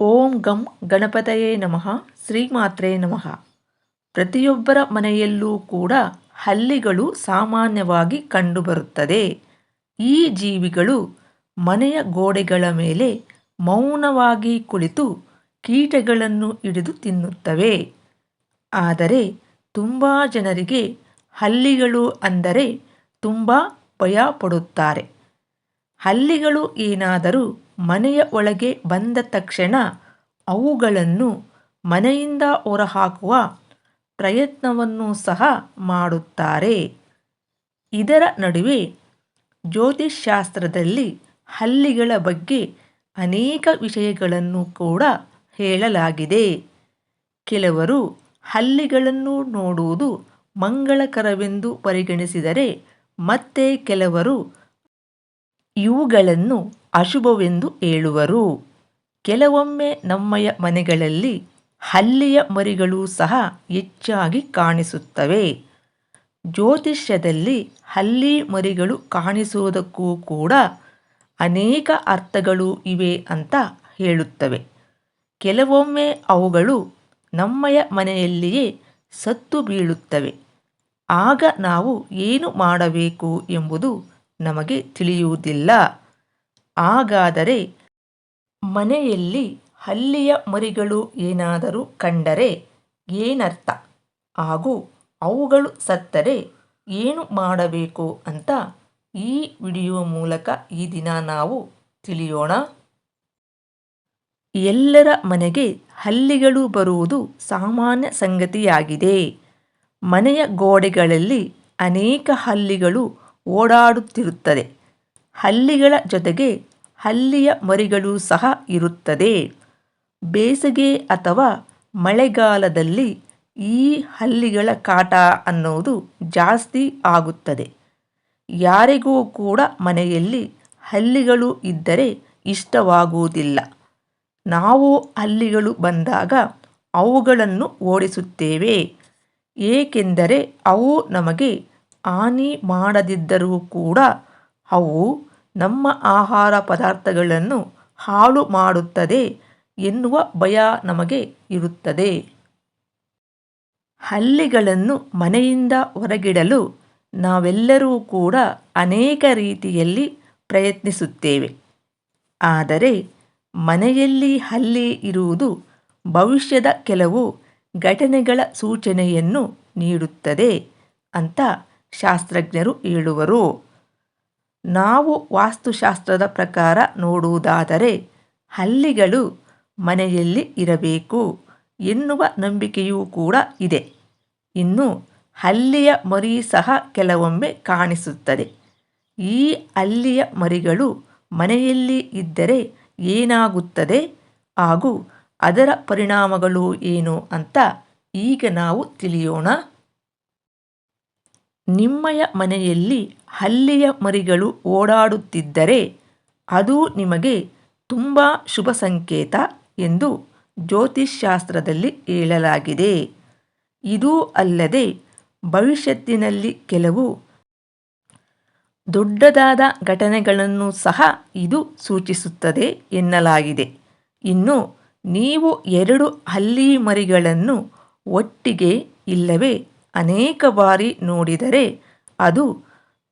ಓಂ ಗಂ ಗಣಪತಯೇ ನಮಃ, ಶ್ರೀಮಾತ್ರೇ ನಮಃ. ಪ್ರತಿಯೊಬ್ಬರ ಮನೆಯಲ್ಲೂ ಕೂಡ ಹಲ್ಲಿಗಳು ಸಾಮಾನ್ಯವಾಗಿ ಕಂಡುಬರುತ್ತದೆ. ಈ ಜೀವಿಗಳು ಮನೆಯ ಗೋಡೆಗಳ ಮೇಲೆ ಮೌನವಾಗಿ ಕುಳಿತು ಕೀಟಗಳನ್ನು ಹಿಡಿದು ತಿನ್ನುತ್ತವೆ. ಆದರೆ ತುಂಬ ಜನರಿಗೆ ಹಲ್ಲಿಗಳು ಅಂದರೆ ತುಂಬ ಭಯ ಪಡುತ್ತಾರೆ. ಹಲ್ಲಿಗಳು ಏನಾದರೂ ಮನೆಯ ಒಳಗೆ ಬಂದ ತಕ್ಷಣ ಅವುಗಳನ್ನು ಮನೆಯಿಂದ ಹೊರಹಾಕುವ ಪ್ರಯತ್ನವನ್ನು ಸಹ ಮಾಡುತ್ತಾರೆ. ಇದರ ನಡುವೆ ಜ್ಯೋತಿಷಾಸ್ತ್ರದಲ್ಲಿ ಹಲ್ಲಿಗಳ ಬಗ್ಗೆ ಅನೇಕ ವಿಷಯಗಳನ್ನು ಕೂಡ ಹೇಳಲಾಗಿದೆ. ಕೆಲವರು ಹಲ್ಲಿಗಳನ್ನು ನೋಡುವುದು ಮಂಗಳಕರವೆಂದು ಪರಿಗಣಿಸಿದರೆ ಮತ್ತೆ ಕೆಲವರು ಇವುಗಳನ್ನು ಅಶುಭವೆಂದು ಹೇಳುವರು. ಕೆಲವೊಮ್ಮೆ ನಮ್ಮಯ ಮನೆಗಳಲ್ಲಿ ಹಲ್ಲಿಯ ಮರಿಗಳು ಸಹ ಹೆಚ್ಚಾಗಿ ಕಾಣಿಸುತ್ತವೆ. ಜ್ಯೋತಿಷ್ಯದಲ್ಲಿ ಹಲ್ಲಿ ಮರಿಗಳು ಕಾಣಿಸುವುದಕ್ಕೂ ಕೂಡ ಅನೇಕ ಅರ್ಥಗಳು ಇವೆ ಅಂತ ಹೇಳುತ್ತವೆ. ಕೆಲವೊಮ್ಮೆ ಅವುಗಳು ನಮ್ಮಯ ಮನೆಯಲ್ಲಿಯೇ ಸತ್ತು ಬೀಳುತ್ತವೆ. ಆಗ ನಾವು ಏನು ಮಾಡಬೇಕು ಎಂಬುದು ನಮಗೆ ತಿಳಿಯುವುದಿಲ್ಲ. ಹಾಗಾದರೆ ಮನೆಯಲ್ಲಿ ಹಲ್ಲಿಯ ಮರಿಗಳು ಏನಾದರೂ ಕಂಡರೆ ಏನರ್ಥ? ಹಾಗೂ ಅವುಗಳು ಸತ್ತರೆ ಏನು ಮಾಡಬೇಕು ಅಂತ ಈ ವಿಡಿಯೋ ಮೂಲಕ ಈ ದಿನ ನಾವು ತಿಳಿಯೋಣ. ಎಲ್ಲರ ಮನೆಗೆ ಹಲ್ಲಿಗಳು ಬರುವುದು ಸಾಮಾನ್ಯ ಸಂಗತಿಯಾಗಿದೆ. ಮನೆಯ ಗೋಡೆಗಳಲ್ಲಿ ಅನೇಕ ಹಲ್ಲಿಗಳು ಓಡಾಡುತ್ತಿರುತ್ತದೆ ಹಲ್ಲಿಗಳ ಜೊತೆಗೆ ಹಲ್ಲಿಯ ಮರಿಗಳು ಸಹ ಇರುತ್ತದೆ. ಬೇಸಿಗೆ ಅಥವಾ ಮಳೆಗಾಲದಲ್ಲಿ ಈ ಹಲ್ಲಿಗಳ ಕಾಟ ಅನ್ನೋದು ಜಾಸ್ತಿ ಆಗುತ್ತದೆ. ಯಾರಿಗೂ ಕೂಡ ಮನೆಯಲ್ಲಿ ಹಲ್ಲಿಗಳು ಇದ್ದರೆ ಇಷ್ಟವಾಗುವುದಿಲ್ಲ. ನಾವು ಹಲ್ಲಿಗಳು ಬಂದಾಗ ಅವುಗಳನ್ನು ಓಡಿಸುತ್ತೇವೆ. ಏಕೆಂದರೆ ಅವು ನಮಗೆ ಹಾನಿ ಮಾಡದಿದ್ದರೂ ಕೂಡ ಅವು ನಮ್ಮ ಆಹಾರ ಪದಾರ್ಥಗಳನ್ನು ಹಾಳು ಮಾಡುತ್ತದೆ ಎನ್ನುವ ಭಯ ನಮಗೆ ಇರುತ್ತದೆ. ಹಲ್ಲಿಗಳನ್ನು ಮನೆಯಿಂದ ಹೊರಗಿಡಲು ನಾವೆಲ್ಲರೂ ಕೂಡ ಅನೇಕ ರೀತಿಯಲ್ಲಿ ಪ್ರಯತ್ನಿಸುತ್ತೇವೆ. ಆದರೆ ಮನೆಯಲ್ಲಿ ಹಲ್ಲಿ ಇರುವುದು ಭವಿಷ್ಯದ ಕೆಲವು ಘಟನೆಗಳ ಸೂಚನೆಯನ್ನು ನೀಡುತ್ತದೆ ಅಂತ ಶಾಸ್ತ್ರಜ್ಞರು ಹೇಳುವರು. ನಾವು ವಾಸ್ತುಶಾಸ್ತ್ರದ ಪ್ರಕಾರ ನೋಡುವುದಾದರೆ ಹಲ್ಲಿಗಳು ಮನೆಯಲ್ಲಿ ಇರಬೇಕು ಎನ್ನುವ ನಂಬಿಕೆಯೂ ಕೂಡ ಇದೆ. ಇನ್ನು ಹಲ್ಲಿಯ ಮರಿ ಸಹ ಕೆಲವೊಮ್ಮೆ ಕಾಣಿಸುತ್ತದೆ. ಈ ಹಲ್ಲಿಯ ಮರಿಗಳು ಮನೆಯಲ್ಲಿ ಇದ್ದರೆ ಏನಾಗುತ್ತದೆ ಹಾಗೂ ಅದರ ಪರಿಣಾಮಗಳು ಏನು ಅಂತ ಈಗ ನಾವು ತಿಳಿಯೋಣ. ನಿಮ್ಮಯ ಮನೆಯಲ್ಲಿ ಹಲ್ಲಿಯ ಮರಿಗಳು ಓಡಾಡುತ್ತಿದ್ದರೆ ಅದು ನಿಮಗೆ ತುಂಬ ಶುಭ ಸಂಕೇತ ಎಂದು ಜ್ಯೋತಿಷ್ಶಾಸ್ತ್ರದಲ್ಲಿ ಹೇಳಲಾಗಿದೆ. ಇದು ಅಲ್ಲದೆ ಭವಿಷ್ಯತ್ತಿನಲ್ಲಿ ಕೆಲವು ದೊಡ್ಡದಾದ ಘಟನೆಗಳನ್ನು ಸಹ ಇದು ಸೂಚಿಸುತ್ತದೆ ಎನ್ನಲಾಗಿದೆ. ಇನ್ನು ನೀವು ಎರಡು ಹಲ್ಲಿ ಮರಿಗಳನ್ನು ಒಟ್ಟಿಗೆ ಇಲ್ಲವೇ ಅನೇಕ ಬಾರಿ ನೋಡಿದರೆ ಅದು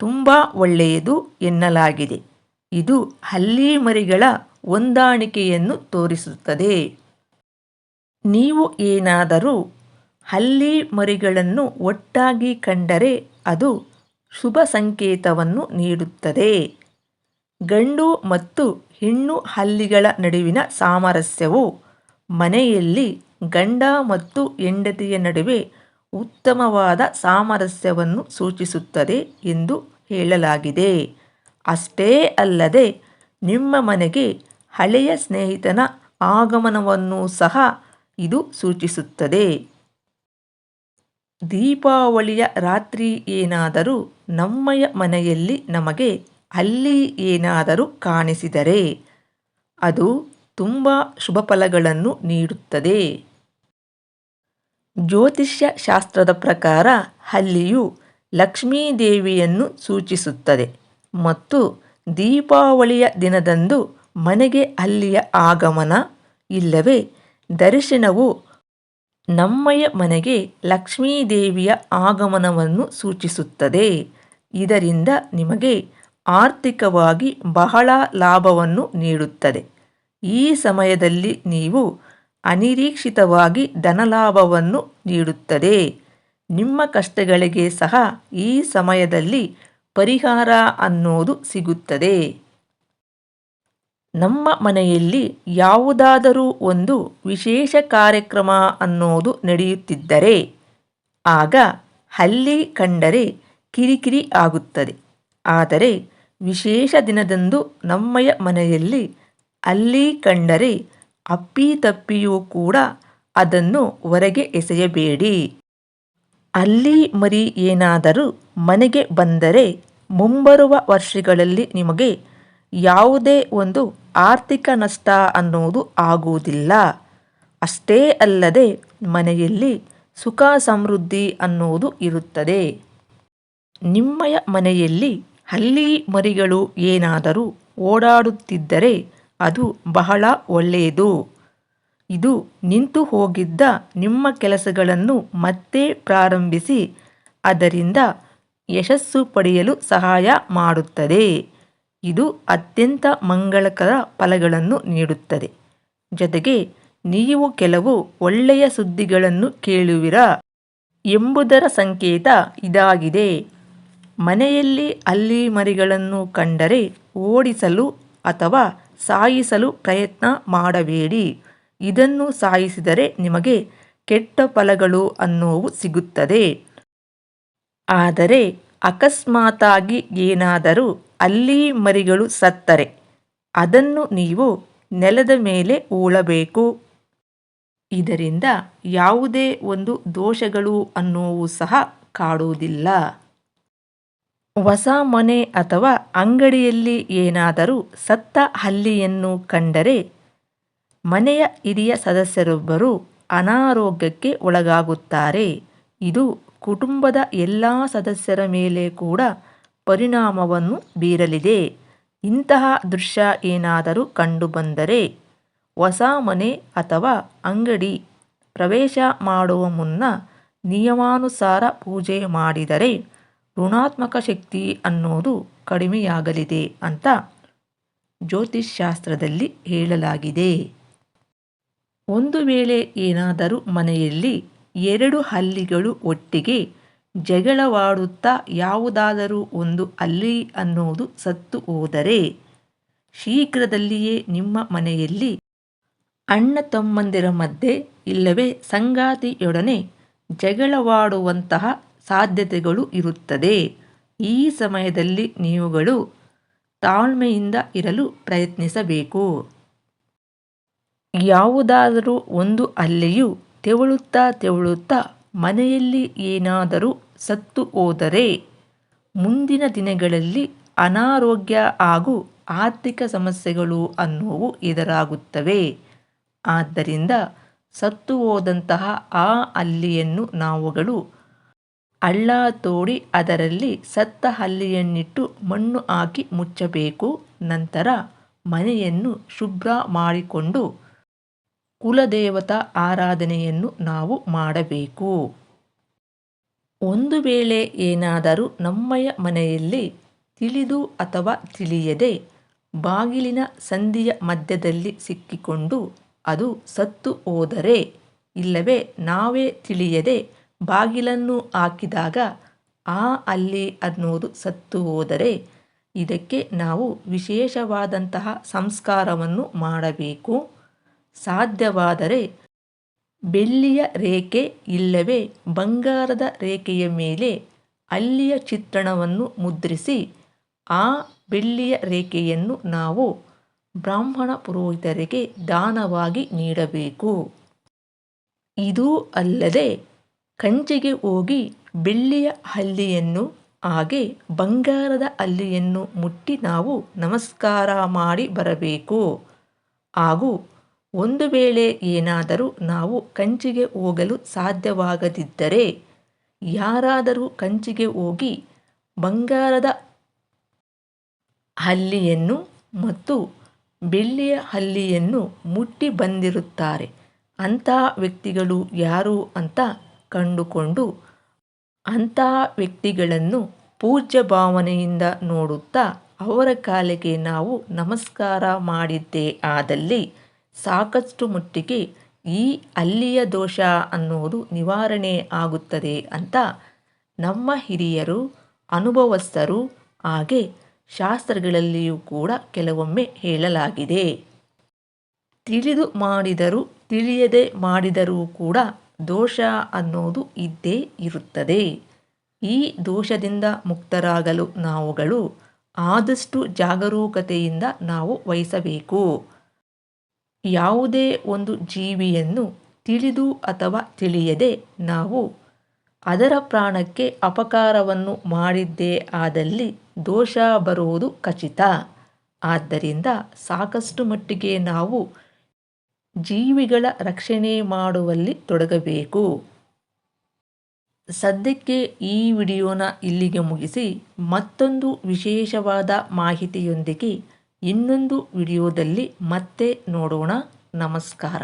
ತುಂಬ ಒಳ್ಳೆಯದು ಎನ್ನಲಾಗಿದೆ. ಇದು ಹಲ್ಲಿ ಮರಿಗಳ ಹೊಂದಾಣಿಕೆಯನ್ನು ತೋರಿಸುತ್ತದೆ. ನೀವು ಏನಾದರೂ ಹಲ್ಲಿ ಮರಿಗಳನ್ನು ಒಟ್ಟಾಗಿ ಕಂಡರೆ ಅದು ಶುಭ ಸಂಕೇತವನ್ನು ನೀಡುತ್ತದೆ. ಗಂಡು ಮತ್ತು ಹೆಣ್ಣು ಹಲ್ಲಿಗಳ ನಡುವಿನ ಸಾಮರಸ್ಯವು ಮನೆಯಲ್ಲಿ ಗಂಡ ಮತ್ತು ಹೆಂಡತಿಯ ನಡುವೆ ಉತ್ತಮವಾದ ಸಾಮರಸ್ಯವನ್ನು ಸೂಚಿಸುತ್ತದೆ ಎಂದು ಹೇಳಲಾಗಿದೆ. ಅಷ್ಟೇ ಅಲ್ಲದೆ, ನಿಮ್ಮ ಮನೆಗೆ ಹಳೆಯ ಸ್ನೇಹಿತನ ಆಗಮನವನ್ನು ಸಹ ಇದು ಸೂಚಿಸುತ್ತದೆ. ದೀಪಾವಳಿಯ ರಾತ್ರಿ ಏನಾದರೂ ನಮ್ಮಯ ಮನೆಯಲ್ಲಿ ನಮಗೆ ಅಲ್ಲಿ ಏನಾದರೂ ಕಾಣಿಸಿದರೆ, ಅದು ತುಂಬ ಶುಭ ಫಲಗಳನ್ನು ನೀಡುತ್ತದೆ. ಜ್ಯೋತಿಷ್ಯ ಶಾಸ್ತ್ರದ ಪ್ರಕಾರ ಹಲ್ಲಿಯು ಲಕ್ಷ್ಮೀದೇವಿಯನ್ನು ಸೂಚಿಸುತ್ತದೆ ಮತ್ತು ದೀಪಾವಳಿಯ ದಿನದಂದು ಮನೆಗೆ ಹಲ್ಲಿಯ ಆಗಮನ ಇಲ್ಲವೇ ದರ್ಶನವು ನಮ್ಮಯ ಮನೆಗೆ ಲಕ್ಷ್ಮೀದೇವಿಯ ಆಗಮನವನ್ನು ಸೂಚಿಸುತ್ತದೆ. ಇದರಿಂದ ನಿಮಗೆ ಆರ್ಥಿಕವಾಗಿ ಬಹಳ ಲಾಭವನ್ನು ನೀಡುತ್ತದೆ. ಈ ಸಮಯದಲ್ಲಿ ನೀವು ಅನಿರೀಕ್ಷಿತವಾಗಿ ಧನಲಾಭವನ್ನು ನೀಡುತ್ತದೆ. ನಿಮ್ಮ ಕಷ್ಟಗಳಿಗೆ ಸಹ ಈ ಸಮಯದಲ್ಲಿ ಪರಿಹಾರ ಅನ್ನೋದು ಸಿಗುತ್ತದೆ. ನಮ್ಮ ಮನೆಯಲ್ಲಿ ಯಾವುದಾದರೂ ಒಂದು ವಿಶೇಷ ಕಾರ್ಯಕ್ರಮ ಅನ್ನೋದು ನಡೆಯುತ್ತಿದ್ದರೆ ಆಗ ಹಲ್ಲಿ ಕಂಡರೆ ಕಿರಿಕಿರಿ ಆಗುತ್ತದೆ. ಆದರೆ ವಿಶೇಷ ದಿನದಂದು ನಮ್ಮಯ ಮನೆಯಲ್ಲಿ ಅಲ್ಲಿ ಕಂಡರೆ ಅಪ್ಪಿತಪ್ಪಿಯೂ ಕೂಡ ಅದನ್ನು ಹೊರಗೆ ಎಸೆಯಬೇಡಿ. ಅಲ್ಲಿ ಮರಿ ಏನಾದರೂ ಮನೆಗೆ ಬಂದರೆ ಮುಂಬರುವ ವರ್ಷಗಳಲ್ಲಿ ನಿಮಗೆ ಯಾವುದೇ ಒಂದು ಆರ್ಥಿಕ ನಷ್ಟ ಅನ್ನುವುದು ಆಗುವುದಿಲ್ಲ. ಅಷ್ಟೇ ಅಲ್ಲದೆ ಮನೆಯಲ್ಲಿ ಸುಖ ಸಮೃದ್ಧಿ ಅನ್ನುವುದು ಇರುತ್ತದೆ. ನಿಮ್ಮಯ ಮನೆಯಲ್ಲಿ ಹಲ್ಲಿ ಮರಿಗಳು ಏನಾದರೂ ಓಡಾಡುತ್ತಿದ್ದರೆ ಅದು ಬಹಳ ಒಳ್ಳೆಯದು. ಇದು ನಿಂತು ಹೋಗಿದ್ದ ನಿಮ್ಮ ಕೆಲಸಗಳನ್ನು ಮತ್ತೆ ಪ್ರಾರಂಭಿಸಿ, ಅದರಿಂದ ಯಶಸ್ಸು ಪಡೆಯಲು ಸಹಾಯ ಮಾಡುತ್ತದೆ. ಇದು ಅತ್ಯಂತ ಮಂಗಳಕರ ಫಲಗಳನ್ನು ನೀಡುತ್ತದೆ. ಜೊತೆಗೆ ನೀವು ಕೆಲವು ಒಳ್ಳೆಯ ಸುದ್ದಿಗಳನ್ನು ಕೇಳುವಿರಾ ಎಂಬುದರ ಸಂಕೇತ ಇದಾಗಿದೆ. ಮನೆಯಲ್ಲಿ ಅಲ್ಲಿ ಮರಿಗಳನ್ನು ಕಂಡರೆ ಓಡಿಸಲು ಅಥವಾ ಸಾಯಿಸಲು ಪ್ರಯತ್ನ ಮಾಡಬೇಡಿ. ಇದನ್ನು ಸಾಯಿಸಿದರೆ ನಿಮಗೆ ಕೆಟ್ಟ ಫಲಗಳು ಅನ್ನೋವು ಸಿಗುತ್ತದೆ. ಆದರೆ ಅಕಸ್ಮಾತಾಗಿ ಏನಾದರೂ ಅಲ್ಲಿ ಮರಿಗಳು ಸತ್ತರೆ, ಅದನ್ನು ನೀವು ನೆಲದ ಮೇಲೆ ಉಳಬೇಕು ಇದರಿಂದ ಯಾವುದೇ ಒಂದು ದೋಷಗಳು ಅನ್ನೋವು ಸಹ ಕಾಡುವುದಿಲ್ಲ. ಹೊಸ ಮನೆ ಅಥವಾ ಅಂಗಡಿಯಲ್ಲಿ ಏನಾದರೂ ಸತ್ತ ಹಲ್ಲಿಯನ್ನು ಕಂಡರೆ ಮನೆಯ ಹಿರಿಯ ಸದಸ್ಯರೊಬ್ಬರು ಅನಾರೋಗ್ಯಕ್ಕೆ ಒಳಗಾಗುತ್ತಾರೆ. ಇದು ಕುಟುಂಬದ ಎಲ್ಲ ಸದಸ್ಯರ ಮೇಲೆ ಕೂಡ ಪರಿಣಾಮವನ್ನು ಬೀರಲಿದೆ. ಇಂತಹ ದೃಶ್ಯ ಏನಾದರೂ ಕಂಡುಬಂದರೆ ಹೊಸ ಮನೆ ಅಥವಾ ಅಂಗಡಿ ಪ್ರವೇಶ ಮಾಡುವ ಮುನ್ನ ನಿಯಮಾನುಸಾರ ಪೂಜೆ ಮಾಡಿದರೆ ಋಣಾತ್ಮಕ ಶಕ್ತಿ ಅನ್ನೋದು ಕಡಿಮೆಯಾಗಲಿದೆ ಅಂತ ಜ್ಯೋತಿಷ್ಶಾಸ್ತ್ರದಲ್ಲಿ ಹೇಳಲಾಗಿದೆ. ಒಂದು ವೇಳೆ ಏನಾದರೂ ಮನೆಯಲ್ಲಿ ಎರಡು ಹಲ್ಲಿಗಳು ಒಟ್ಟಿಗೆ ಜಗಳವಾಡುತ್ತಾ ಯಾವುದಾದರೂ ಒಂದು ಅಲ್ಲಿ ಅನ್ನೋದು ಸತ್ತು ಹೋದರೆ ಶೀಘ್ರದಲ್ಲಿಯೇ ನಿಮ್ಮ ಮನೆಯಲ್ಲಿ ಅಣ್ಣ ತಮ್ಮಂದಿರ ಮಧ್ಯೆ ಇಲ್ಲವೇ ಸಂಗಾತಿಯೊಡನೆ ಜಗಳವಾಡುವಂತಹ ಸಾಧ್ಯತೆಗಳು ಇರುತ್ತದೆ. ಈ ಸಮಯದಲ್ಲಿ ನೀವುಗಳು ತಾಳ್ಮೆಯಿಂದ ಇರಲು ಪ್ರಯತ್ನಿಸಬೇಕು. ಯಾವುದಾದರೂ ಒಂದು ಅಲ್ಲೆಯು ತೆವಳುತ್ತಾ ತೆವಳುತ್ತಾ ಮನೆಯಲ್ಲಿ ಏನಾದರೂ ಸತ್ತು ಹೋದರೆ ಮುಂದಿನ ದಿನಗಳಲ್ಲಿ ಅನಾರೋಗ್ಯ ಹಾಗೂ ಆರ್ಥಿಕ ಸಮಸ್ಯೆಗಳು ಅನ್ನುವು ಎದುರಾಗುತ್ತವೆ. ಆದ್ದರಿಂದ ಸತ್ತು ಹೋದಂತಹ ಆ ಅಲ್ಲಿಯನ್ನು ನಾವುಗಳು ಹಳ್ಳ ತೋಡಿ ಅದರಲ್ಲಿ ಸತ್ತ ಹಲ್ಲಿಯನ್ನಿಟ್ಟು ಮಣ್ಣು ಹಾಕಿ ಮುಚ್ಚಬೇಕು. ನಂತರ ಮನೆಯನ್ನು ಶುಭ್ರ ಮಾಡಿಕೊಂಡು ಕುಲದೇವತಾ ಆರಾಧನೆಯನ್ನು ನಾವು ಮಾಡಬೇಕು. ಒಂದು ವೇಳೆ ಏನಾದರೂ ನಮ್ಮಯ ಮನೆಯಲ್ಲಿ ತಿಳಿದು ಅಥವಾ ತಿಳಿಯದೆ ಬಾಗಿಲಿನ ಸಂದಿಯ ಮಧ್ಯದಲ್ಲಿ ಸಿಕ್ಕಿಕೊಂಡು ಅದು ಸತ್ತು ಹೋದರೆ, ಇಲ್ಲವೇ ನಾವೇ ತಿಳಿಯದೆ ಬಾಗಿಲನ್ನು ಹಾಕಿದಾಗ ಆ ಅಲ್ಲಿ ಅನ್ನೋದು ಸತ್ತು ಹೋದರೆ ಇದಕ್ಕೆ ನಾವು ವಿಶೇಷವಾದಂತಹ ಸಂಸ್ಕಾರವನ್ನು ಮಾಡಬೇಕು. ಸಾಧ್ಯವಾದರೆ ಬೆಳ್ಳಿಯ ರೇಖೆ ಇಲ್ಲವೇ ಬಂಗಾರದ ರೇಖೆಯ ಮೇಲೆ ಅಲ್ಲಿಯ ಚಿತ್ರಣವನ್ನು ಮುದ್ರಿಸಿ ಆ ಬೆಳ್ಳಿಯ ರೇಖೆಯನ್ನು ನಾವು ಬ್ರಾಹ್ಮಣ ಪುರೋಹಿತರಿಗೆ ದಾನವಾಗಿ ನೀಡಬೇಕು. ಇದೂ ಅಲ್ಲದೆ ಕಂಚಿಗೆ ಹೋಗಿ ಬೆಳ್ಳಿಯ ಹಲ್ಲಿಯನ್ನು, ಹಾಗೆ ಬಂಗಾರದ ಹಲ್ಲಿಯನ್ನು ಮುಟ್ಟಿ ನಾವು ನಮಸ್ಕಾರ ಮಾಡಿ ಬರಬೇಕು. ಹಾಗೂ ಒಂದು ವೇಳೆ ಏನಾದರೂ ನಾವು ಕಂಚಿಗೆ ಹೋಗಲು ಸಾಧ್ಯವಾಗದಿದ್ದರೆ, ಯಾರಾದರೂ ಕಂಚಿಗೆ ಹೋಗಿ ಬಂಗಾರದ ಹಲ್ಲಿಯನ್ನು ಮತ್ತು ಬೆಳ್ಳಿಯ ಹಲ್ಲಿಯನ್ನು ಮುಟ್ಟಿ ಬಂದಿರುತ್ತಾರೆ. ಅಂತಹ ವ್ಯಕ್ತಿಗಳು ಯಾರು ಅಂತ ಕಂಡುಕೊಂಡು ಅಂತಹ ವ್ಯಕ್ತಿಗಳನ್ನು ಪೂಜ್ಯ ಭಾವನೆಯಿಂದ ನೋಡುತ್ತಾ ಅವರ ಕಾಲಿಗೆ ನಾವು ನಮಸ್ಕಾರ ಮಾಡಿದ್ದೇ ಆದಲ್ಲಿ ಸಾಕಷ್ಟು ಮಟ್ಟಿಗೆ ಈ ಅಲ್ಲಿಯ ದೋಷ ಅನ್ನೋದು ನಿವಾರಣೆ ಆಗುತ್ತದೆ ಅಂತ ನಮ್ಮ ಹಿರಿಯರು, ಅನುಭವಸ್ಥರು, ಹಾಗೆ ಶಾಸ್ತ್ರಗಳಲ್ಲಿಯೂ ಕೂಡ ಕೆಲವೊಮ್ಮೆ ಹೇಳಲಾಗಿದೆ. ತಿಳಿದು ಮಾಡಿದರೂ, ತಿಳಿಯದೆ ಮಾಡಿದರೂ ಕೂಡ ದೋಷ ಅನ್ನೋದು ಇದ್ದೇ ಇರುತ್ತದೆ. ಈ ದೋಷದಿಂದ ಮುಕ್ತರಾಗಲು ನಾವುಗಳು ಆದಷ್ಟು ಜಾಗರೂಕತೆಯಿಂದ ನಾವು ವಹಿಸಬೇಕು. ಯಾವುದೇ ಒಂದು ಜೀವಿಯನ್ನು ತಿಳಿದು ಅಥವಾ ತಿಳಿಯದೆ ನಾವು ಅದರ ಪ್ರಾಣಕ್ಕೆ ಅಪಕಾರವನ್ನು ಮಾಡಿದ್ದೇ ಆದಲ್ಲಿ ದೋಷ ಬರುವುದು ಖಚಿತ. ಆದ್ದರಿಂದ ಸಾಕಷ್ಟು ಮಟ್ಟಿಗೆ ನಾವು ಜೀವಿಗಳ ರಕ್ಷಣೆ ಮಾಡುವಲ್ಲಿ ತೊಡಗಬೇಕು. ಸದ್ಯಕ್ಕೆ ಈ ವಿಡಿಯೋನ ಇಲ್ಲಿಗೆ ಮುಗಿಸಿ, ಮತ್ತೊಂದು ವಿಶೇಷವಾದ ಮಾಹಿತಿಯೊಂದಿಗೆ ಇನ್ನೊಂದು ವಿಡಿಯೋದಲ್ಲಿ ಮತ್ತೆ ನೋಡೋಣ. ನಮಸ್ಕಾರ.